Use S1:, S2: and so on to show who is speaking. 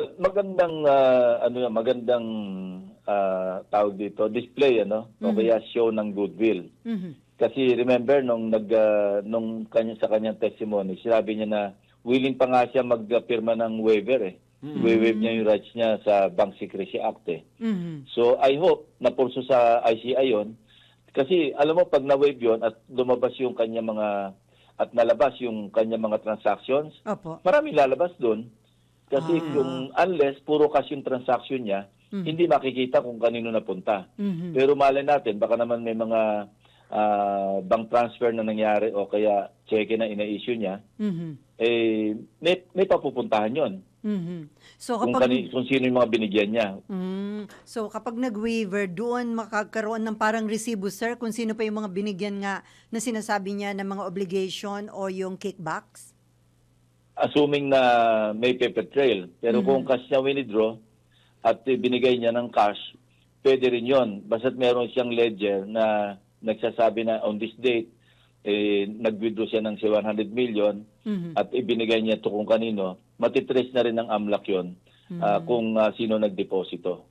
S1: Well, magandang ah, ano yan, magandang ah, tawag dito, display ano, o kaya show ng goodwill.
S2: Mhm.
S1: Kasi remember nung nag ah, nung kanya sa kanyang testimony, sinabi niya na willing pa nga siya magpirma ng waiver eh. Waive niya yung rights niya sa Bank Secrecy Act eh.
S2: Mhm.
S1: So I hope na purso sa ICI yon kasi alam mo pag na-waive yon at lumabas yung kanya mga at nalabas yung kanya mga transactions,
S2: Opo.
S1: maraming lalabas doon. Kasi
S2: Ah.
S1: yung unless puro cash yung transaction niya, hindi makikita kung kanino napunta.
S2: Mhm.
S1: Pero malay natin, baka naman may mga ah, bank transfer na nangyari o kaya cheque na ina-issue niya,
S2: Mhm.
S1: eh, may, may papupuntahan yon
S2: Mhm. So
S1: kung,
S2: kapag
S1: kani, kung sino yung mga binigyan niya.
S2: Mm. So kapag nag-waiver, doon makakaroon ng parang resibo, sir, kung sino pa yung mga binigyan nga na sinasabi niya ng mga obligation o yung kickbacks?
S1: Assuming na may paper trail. Pero kung cash niya withdraw at binigay niya ng cash, pwede rin yon. Basta't meron siyang ledger na nagsasabi na on this date, eh, nag-withdraw siya ng say 100 million
S2: Mhm.
S1: at ibinigay niya to kung kanino, matitrace na rin ng AMLAC yon ah, kung ah, sino nagdeposito.